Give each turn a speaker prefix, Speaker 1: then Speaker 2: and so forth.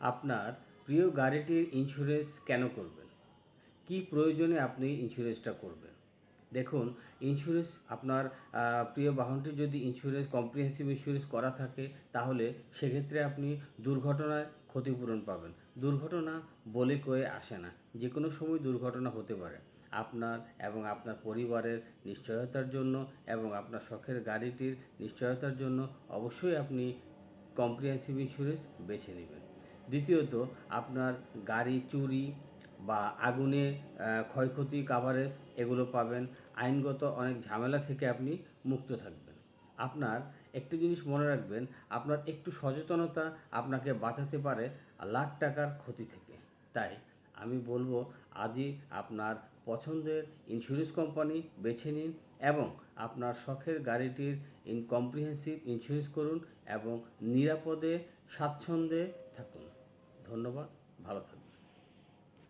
Speaker 1: আপনার প্রিয় গাড়িটির ইন্স্যুরেন্স কেন করবেন? কী প্রয়োজনে আপনি ইন্স্যুরেন্সটা করবেন? দেখুন ইন্স্যুরেন্স আপনার প্রিয় বাহনটির যদি ইন্স্যুরেন্স কম্প্রিহেন্সিভ ইন্স্যুরেন্স করা থাকে, তাহলে সেক্ষেত্রে আপনি দুর্ঘটনায় ক্ষতিপূরণ পাবেন। দুর্ঘটনা বলে কয়ে আসে না। যে কোনো সময় দুর্ঘটনা হতে পারে। আপনার এবং আপনার পরিবারের নিশ্চয়তার জন্য এবং আপনার শখের গাড়িটির নিশ্চয়তার জন্য অবশ্যই আপনি কম্প্রিহেন্সিভ ইন্স্যুরেন্স বেছে নেবেন। দ্বিতীয়ত, আপনার গাড়ি চুরি বা আগুনে ক্ষয়ক্ষতি, কাভারেজ এগুলো পাবেন। আইনগত অনেক ঝামেলা থেকে আপনি মুক্ত থাকবেন। আপনার একটি জিনিস মনে রাখবেন, আপনার একটু সচেতনতা আপনাকে বাঁচাতে পারে লাখ টাকার ক্ষতি থেকে। তাই আমি বলব, আজই আপনার পছন্দের ইন্স্যুরেন্স কোম্পানি বেছে নিন এবং আপনার শখের গাড়িটির ইন কম্প্রিহেন্সিভ ইন্স্যুরেন্স করুন এবং নিরাপদে, স্বাচ্ছন্দ্যে থাকুন। ধন্যবাদ। ভালো থাকবেন